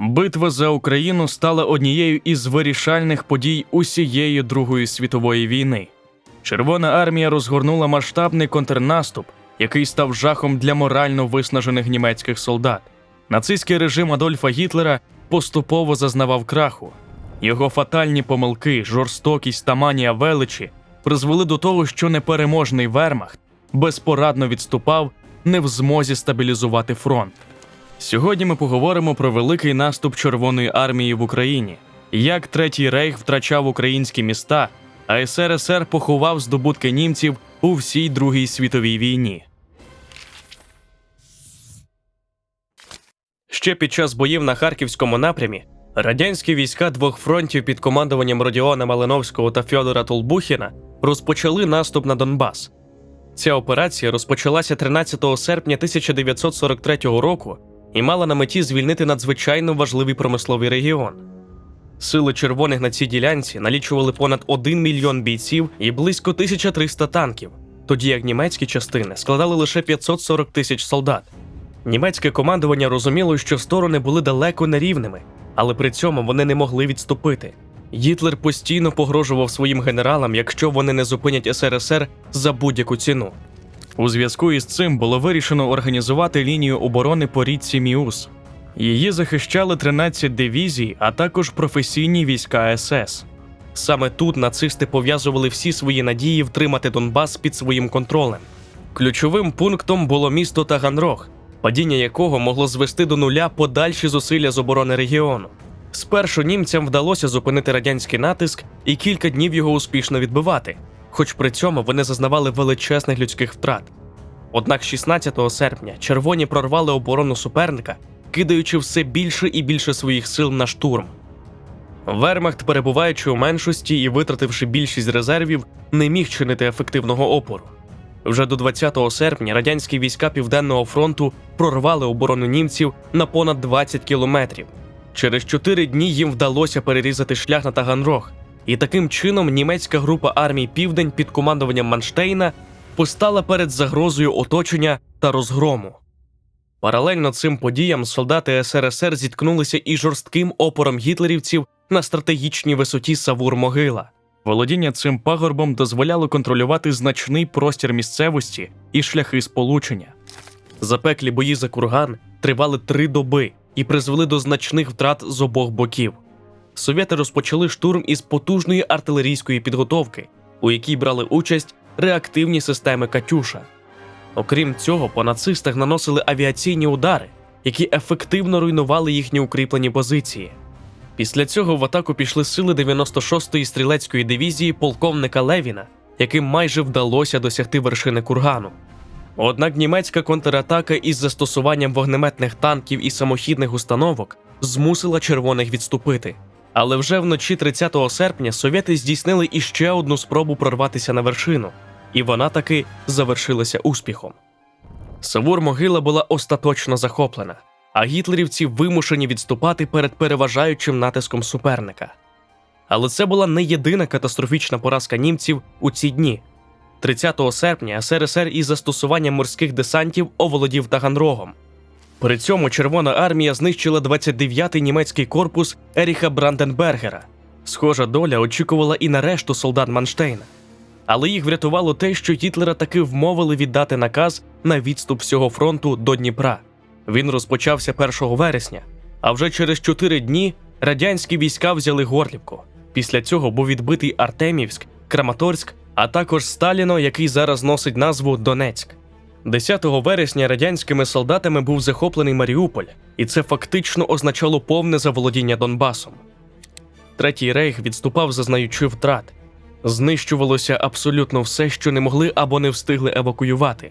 Битва за Україну стала однією із вирішальних подій усієї Другої світової війни. Червона армія розгорнула масштабний контрнаступ, який став жахом для морально виснажених німецьких солдат. Нацистський режим Адольфа Гітлера поступово зазнавав краху. Його фатальні помилки, жорстокість та манія величі призвели до того, що непереможний вермахт безпорадно відступав, не в змозі стабілізувати фронт. Сьогодні ми поговоримо про великий наступ Червоної армії в Україні, як Третій рейх втрачав українські міста, а СРСР поховав здобутки німців у всій Другій світовій війні. Ще під час боїв на Харківському напрямі радянські війська двох фронтів під командуванням Родіона Малиновського та Фьодора Толбухіна розпочали наступ на Донбас. Ця операція розпочалася 13 серпня 1943 року і мала на меті звільнити надзвичайно важливий промисловий регіон. Сили червоних на цій ділянці налічували понад 1 мільйон бійців і близько 1300 танків, тоді як німецькі частини складали лише 540 тисяч солдат. Німецьке командування розуміло, що сторони були далеко нерівними, але при цьому вони не могли відступити. Гітлер постійно погрожував своїм генералам, якщо вони не зупинять СРСР за будь-яку ціну. У зв'язку із цим було вирішено організувати лінію оборони по річці Міус. Її захищали 13 дивізій, а також професійні війська СС. Саме тут нацисти пов'язували всі свої надії втримати Донбас під своїм контролем. Ключовим пунктом було місто Таганрог, падіння якого могло звести до нуля подальші зусилля з оборони регіону. Спершу німцям вдалося зупинити радянський натиск і кілька днів його успішно відбивати, хоч при цьому вони зазнавали величезних людських втрат. Однак 16 серпня червоні прорвали оборону суперника, кидаючи все більше і більше своїх сил на штурм. Вермахт, перебуваючи у меншості і витративши більшість резервів, не міг чинити ефективного опору. Вже до 20 серпня радянські війська Південного фронту прорвали оборону німців на понад 20 кілометрів. Через чотири дні їм вдалося перерізати шлях на Таганрог, і таким чином німецька група армій Південь під командуванням Манштейна постала перед загрозою оточення та розгрому. Паралельно цим подіям солдати СРСР зіткнулися із жорстким опором гітлерівців на стратегічній висоті Савур-Могила. Володіння цим пагорбом дозволяло контролювати значний простір місцевості і шляхи сполучення. Запеклі бої за курган тривали три доби і призвели до значних втрат з обох боків. Совєти розпочали штурм із потужної артилерійської підготовки, у якій брали участь реактивні системи Катюша. Окрім цього, по нацистах наносили авіаційні удари, які ефективно руйнували їхні укріплені позиції. Після цього в атаку пішли сили 96-ї стрілецької дивізії полковника Левіна, яким майже вдалося досягти вершини кургану. Однак німецька контратака із застосуванням вогнеметних танків і самохідних установок змусила червоних відступити. Але вже вночі 30 серпня совєти здійснили іще одну спробу прорватися на вершину, і вона таки завершилася успіхом. Савур могила була остаточно захоплена, а гітлерівці вимушені відступати перед переважаючим натиском суперника. Але це була не єдина катастрофічна поразка німців у ці дні. 30 серпня СРСР із застосуванням морських десантів оволодів Таганрогом. При цьому Червона армія знищила 29-й німецький корпус Еріха Бранденбергера. Схожа доля очікувала і на решту солдат Манштейна. Але їх врятувало те, що Гітлера таки вмовили віддати наказ на відступ всього фронту до Дніпра. Він розпочався 1 вересня, а вже через 4 дні радянські війська взяли Горлівку. Після цього був відбитий Артемівськ, Краматорськ, а також Сталіно, який зараз носить назву Донецьк. 10 вересня радянськими солдатами був захоплений Маріуполь, і це фактично означало повне заволодіння Донбасом. Третій рейх відступав, зазнаючи втрат. Знищувалося абсолютно все, що не могли або не встигли евакуювати.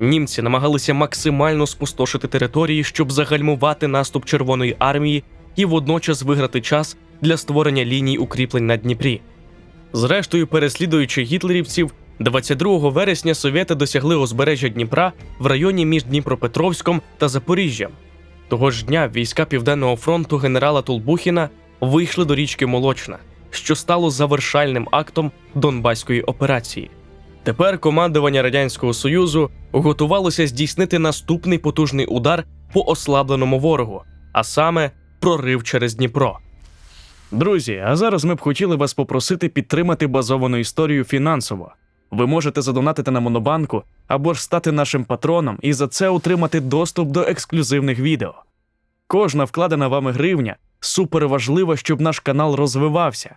Німці намагалися максимально спустошити території, щоб загальмувати наступ Червоної армії і водночас виграти час для створення ліній укріплень на Дніпрі. Зрештою, переслідуючи гітлерівців, 22 вересня совєти досягли узбережжя Дніпра в районі між Дніпропетровськом та Запоріжжям. Того ж дня війська Південного фронту генерала Толбухіна вийшли до річки Молочна, що стало завершальним актом Донбаської операції. Тепер командування Радянського Союзу готувалося здійснити наступний потужний удар по ослабленому ворогу, а саме прорив через Дніпро. Друзі, а зараз ми б хотіли вас попросити підтримати базовану історію фінансово. Ви можете задонатити на Монобанку або ж стати нашим патроном і за це отримати доступ до ексклюзивних відео. Кожна вкладена вами гривня супер важлива, щоб наш канал розвивався.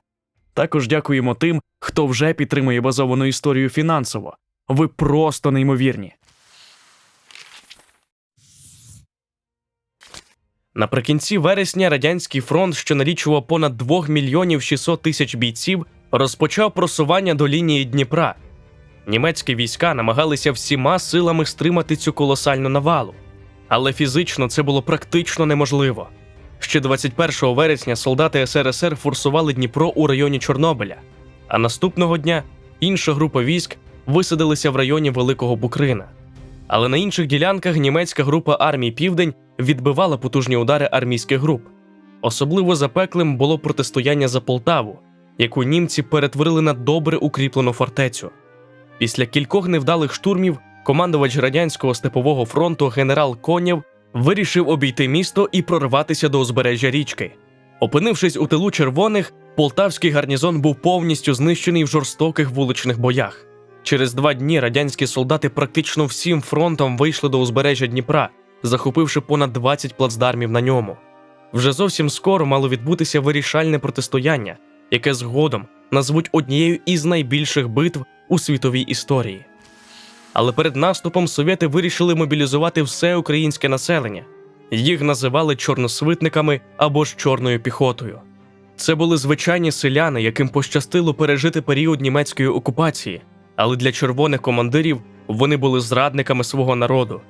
Також дякуємо тим, хто вже підтримує базовану історію фінансово. Ви просто неймовірні. Наприкінці вересня радянський фронт, що налічував понад 2 мільйонів 600 тисяч бійців, розпочав просування до лінії Дніпра. Німецькі війська намагалися всіма силами стримати цю колосальну навалу, але фізично це було практично неможливо. Ще 21 вересня солдати СРСР форсували Дніпро у районі Чорнобиля, а наступного дня інша група військ висадилися в районі Великого Букрина. Але на інших ділянках німецька група армій Південь відбивала потужні удари армійських груп. Особливо запеклим було протистояння за Полтаву, яку німці перетворили на добре укріплену фортецю. Після кількох невдалих штурмів командувач радянського степового фронту генерал Конєв вирішив обійти місто і прорватися до узбережжя річки. Опинившись у тилу червоних, полтавський гарнізон був повністю знищений в жорстоких вуличних боях. Через два дні радянські солдати практично всім фронтом вийшли до узбережжя Дніпра, захопивши понад 20 плацдармів на ньому. Вже зовсім скоро мало відбутися вирішальне протистояння, яке згодом назвуть однією із найбільших битв у світовій історії. Але перед наступом совєти вирішили мобілізувати все українське населення. Їх називали чорносвитниками або ж чорною піхотою. Це були звичайні селяни, яким пощастило пережити період німецької окупації, але для червоних командирів вони були зрадниками свого народу.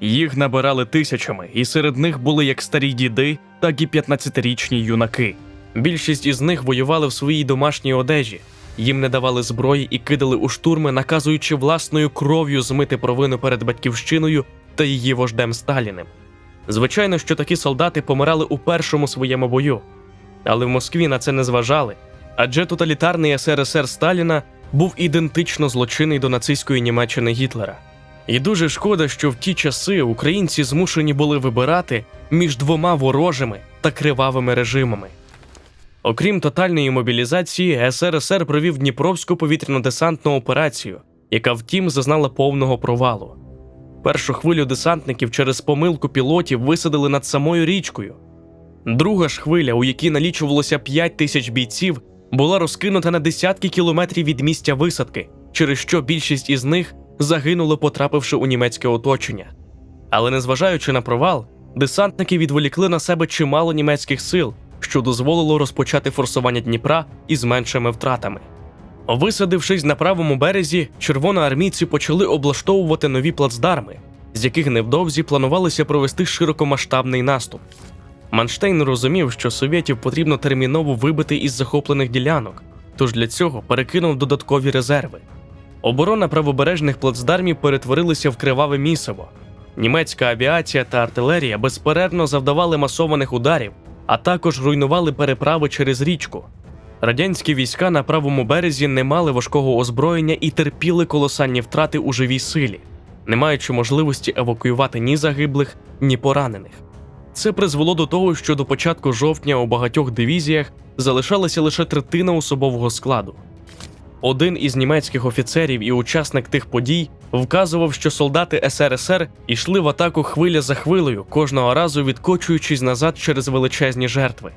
Їх набирали тисячами, і серед них були як старі діди, так і 15-річні юнаки. Більшість із них воювали в своїй домашній одежі, їм не давали зброї і кидали у штурми, наказуючи власною кров'ю змити провину перед батьківщиною та її вождем Сталіним. Звичайно, що такі солдати помирали у першому своєму бою, але в Москві на це не зважали, адже тоталітарний СРСР Сталіна був ідентично злочинний до нацистської Німеччини Гітлера. І дуже шкода, що в ті часи українці змушені були вибирати між двома ворожими та кривавими режимами. Окрім тотальної мобілізації, СРСР провів Дніпровську повітряно-десантну операцію, яка втім зазнала повного провалу. Першу хвилю десантників через помилку пілотів висадили над самою річкою. Друга ж хвиля, у якій налічувалося 5 тисяч бійців, була розкинута на десятки кілометрів від місця висадки, через що більшість із них загинули, потрапивши у німецьке оточення. Але незважаючи на провал, десантники відволікли на себе чимало німецьких сил, що дозволило розпочати форсування Дніпра із меншими втратами. Висадившись на правому березі, червоноармійці почали облаштовувати нові плацдарми, з яких невдовзі планувалося провести широкомасштабний наступ. Манштейн розумів, що совєтів потрібно терміново вибити із захоплених ділянок, тож для цього перекинув додаткові резерви. Оборона правобережних плацдармів перетворилася в криваве місиво. Німецька авіація та артилерія безперервно завдавали масованих ударів, а також руйнували переправи через річку. Радянські війська на правому березі не мали важкого озброєння і терпіли колосальні втрати у живій силі, не маючи можливості евакуювати ні загиблих, ні поранених. Це призвело до того, що до початку жовтня у багатьох дивізіях залишалася лише третина особового складу. Один із німецьких офіцерів і учасник тих подій вказував, що солдати СРСР йшли в атаку хвиля за хвилею, кожного разу відкочуючись назад через величезні жертви.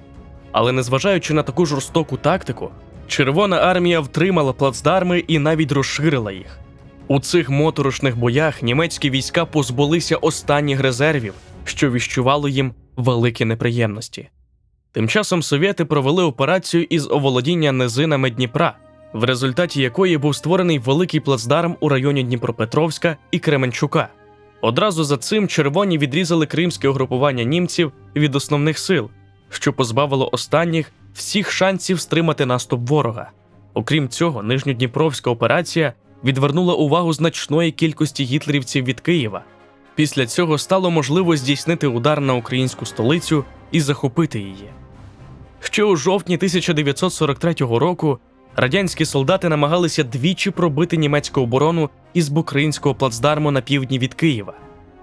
Але незважаючи на таку жорстоку тактику, Червона армія втримала плацдарми і навіть розширила їх. У цих моторошних боях німецькі війська позбулися останніх резервів, що віщувало їм великі неприємності. Тим часом совєти провели операцію із оволодіння низинами Дніпра, в результаті якої був створений великий плацдарм у районі Дніпропетровська і Кременчука. Одразу за цим червоні відрізали кримське угрупування німців від основних сил, що позбавило останніх всіх шансів стримати наступ ворога. Окрім цього, нижньодніпровська операція відвернула увагу значної кількості гітлерівців від Києва. Після цього стало можливо здійснити удар на українську столицю і захопити її. Ще у жовтні 1943 року радянські солдати намагалися двічі пробити німецьку оборону із Букринського плацдарму на півдні від Києва.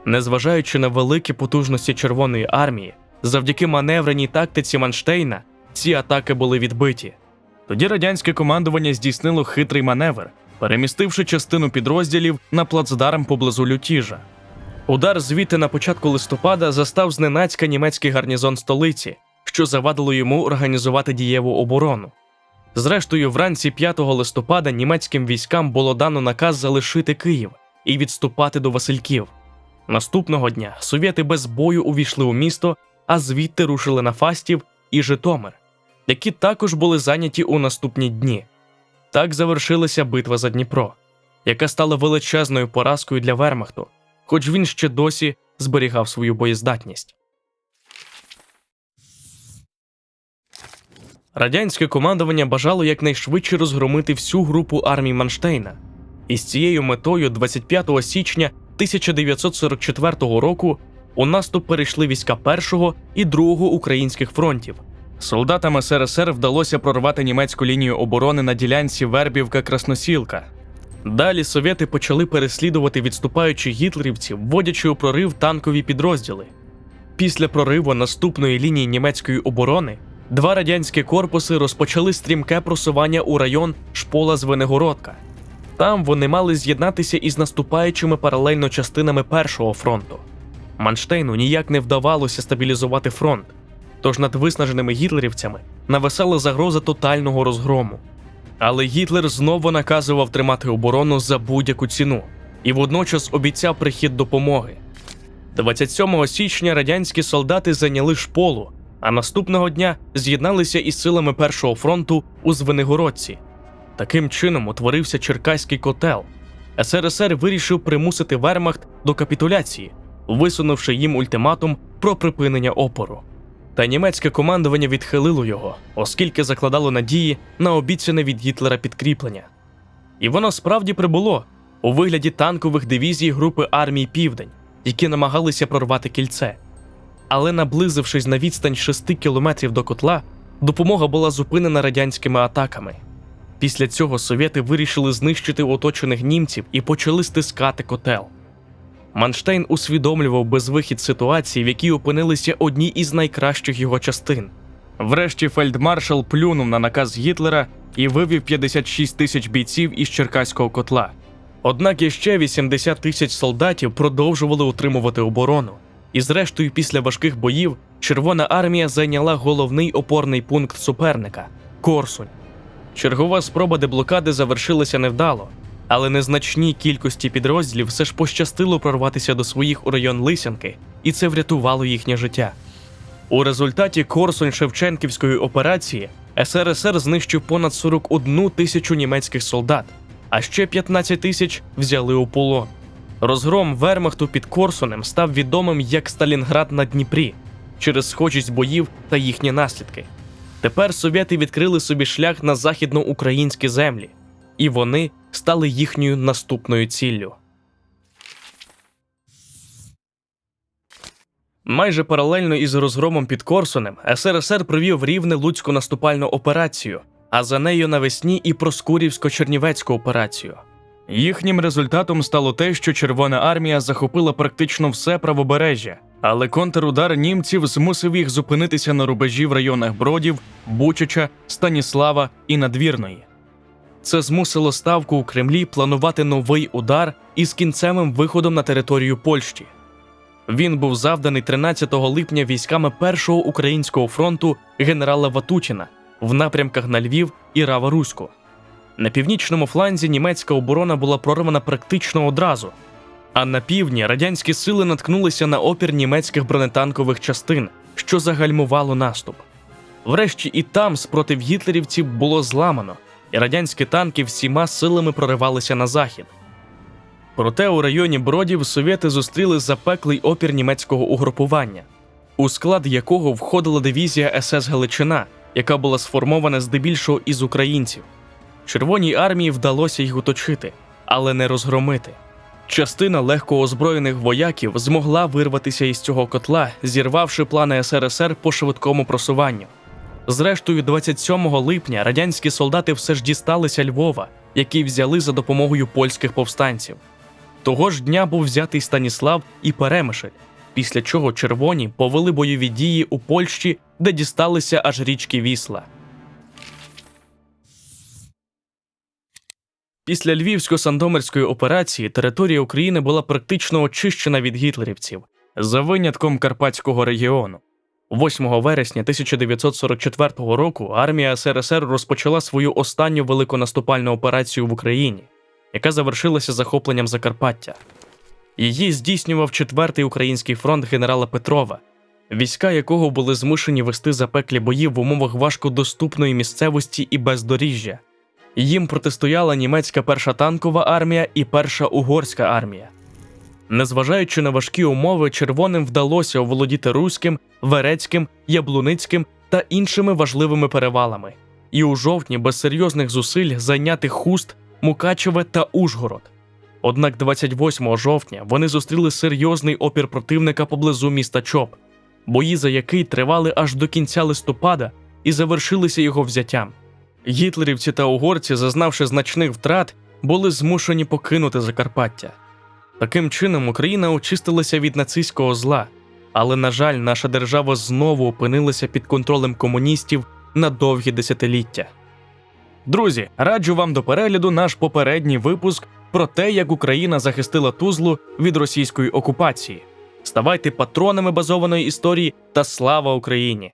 Незважаючи на великі потужності Червоної армії, Завдяки маневреній тактиці Манштейна ці атаки були відбиті. Тоді радянське командування здійснило хитрий маневр, перемістивши частину підрозділів на плацдарм поблизу Лютіжа. Удар звідти на початку листопада застав зненацька німецький гарнізон столиці, що завадило йому організувати дієву оборону. Зрештою, вранці 5 листопада німецьким військам було дано наказ залишити Київ і відступати до Васильків. Наступного дня совєти без бою увійшли у місто, а звідти рушили на Фастів і Житомир, які також були зайняті у наступні дні. Так завершилася битва за Дніпро, яка стала величезною поразкою для Вермахту, хоч він ще досі зберігав свою боєздатність. Радянське командування бажало якнайшвидше розгромити всю групу армій Манштейна, і з цією метою 25 січня 1944 року у наступ перейшли війська першого і другого українських фронтів. Солдатам СРСР вдалося прорвати німецьку лінію оборони на ділянці Вербівка-Красносілка. Далі совєти почали переслідувати відступаючих гітлерівців, вводячи у прорив танкові підрозділи. Після прориву наступної лінії німецької оборони два радянські корпуси розпочали стрімке просування у район Шпола Звенигородка. Там вони мали з'єднатися із наступаючими паралельно частинами першого фронту. Манштейну ніяк не вдавалося стабілізувати фронт, тож над виснаженими гітлерівцями нависала загроза тотального розгрому. Але Гітлер знову наказував тримати оборону за будь-яку ціну і водночас обіцяв прихід допомоги. 27 січня радянські солдати зайняли шполу, а наступного дня з'єдналися із силами Першого фронту у Звенигородці. Таким чином утворився Черкаський котел. СРСР вирішив примусити Вермахт до капітуляції, висунувши їм ультиматум про припинення опору. Та німецьке командування відхилило його, оскільки закладало надії на обіцяне від Гітлера підкріплення. І воно справді прибуло у вигляді танкових дивізій групи армій Південь, які намагалися прорвати кільце. Але наблизившись на відстань 6 кілометрів до котла, допомога була зупинена радянськими атаками. Після цього совєти вирішили знищити оточених німців і почали стискати котел. Манштейн усвідомлював безвихід ситуації, в якій опинилися одні із найкращих його частин. Врешті фельдмаршал плюнув на наказ Гітлера і вивів 56 тисяч бійців із Черкаського котла. Однак іще 80 тисяч солдатів продовжували утримувати оборону. І зрештою, після важких боїв, Червона армія зайняла головний опорний пункт суперника Корсунь. Чергова спроба деблокади завершилася невдало, але незначній кількості підрозділів все ж пощастило прорватися до своїх у район Лисянки, і це врятувало їхнє життя. У результаті Корсунь Шевченківської операції СРСР знищив понад 41 тисячу німецьких солдат, а ще 15 тисяч взяли у полон. Розгром Вермахту під Корсунем став відомим як Сталінград на Дніпрі через схожість боїв та їхні наслідки. Тепер совєти відкрили собі шлях на західноукраїнські землі, і вони стали їхньою наступною ціллю. Майже паралельно із розгромом під Корсунем СРСР провів рівне Луцьку наступальну операцію, а за нею навесні і Проскурівсько-Чернівецьку операцію. Їхнім результатом стало те, що Червона армія захопила практично все правобережжя, але контрудар німців змусив їх зупинитися на рубежі в районах Бродів, Бучача, Станіслава і Надвірної. Це змусило ставку у Кремлі планувати новий удар із кінцевим виходом на територію Польщі. Він був завданий 13 липня військами Першого українського фронту генерала Ватутіна в напрямках на Львів і Рава-Руську. На північному фланзі німецька оборона була прорвана практично одразу, а на півдні радянські сили наткнулися на опір німецьких бронетанкових частин, що загальмувало наступ. Врешті і там спротив гітлерівців було зламано, і радянські танки всіма силами проривалися на захід. Проте у районі Бродів совєти зустріли запеклий опір німецького угрупування, у склад якого входила дивізія СС Галичина, яка була сформована здебільшого із українців. Червоній армії вдалося їх оточити, але не розгромити. Частина легко озброєних вояків змогла вирватися із цього котла, зірвавши плани СРСР по швидкому просуванню. Зрештою, 27 липня радянські солдати все ж дісталися Львова, який взяли за допомогою польських повстанців. Того ж дня був взятий Станіслав і Перемишль. після чого червоні повели бойові дії у Польщі, де дісталися аж річки Вісла. Після Львівсько-Сандомирської операції територія України була практично очищена від гітлерівців, за винятком Карпатського регіону. 8 вересня 1944 року армія СРСР розпочала свою останню велику наступальну операцію в Україні, яка завершилася захопленням Закарпаття. Її здійснював 4-й український фронт генерала Петрова, війська якого були змушені вести запеклі бої в умовах важкодоступної місцевості і бездоріжжя. Їм протистояла німецька перша танкова армія і перша угорська армія. Незважаючи на важкі умови, червоним вдалося оволодіти Руським, Верецьким, Яблуницьким та іншими важливими перевалами, і у жовтні без серйозних зусиль зайняти Хуст, Мукачеве та Ужгород. Однак 28 жовтня вони зустріли серйозний опір противника поблизу міста Чоп, бої за який тривали аж до кінця листопада і завершилися його взяттям. Гітлерівці та угорці, зазнавши значних втрат, були змушені покинути Закарпаття. Таким чином, Україна очистилася від нацистського зла, але, на жаль, наша держава знову опинилася під контролем комуністів на довгі десятиліття. Друзі, раджу вам до перегляду наш попередній випуск про те, як Україна захистила Тузлу від російської окупації. Ставайте патронами базованої історії та слава Україні!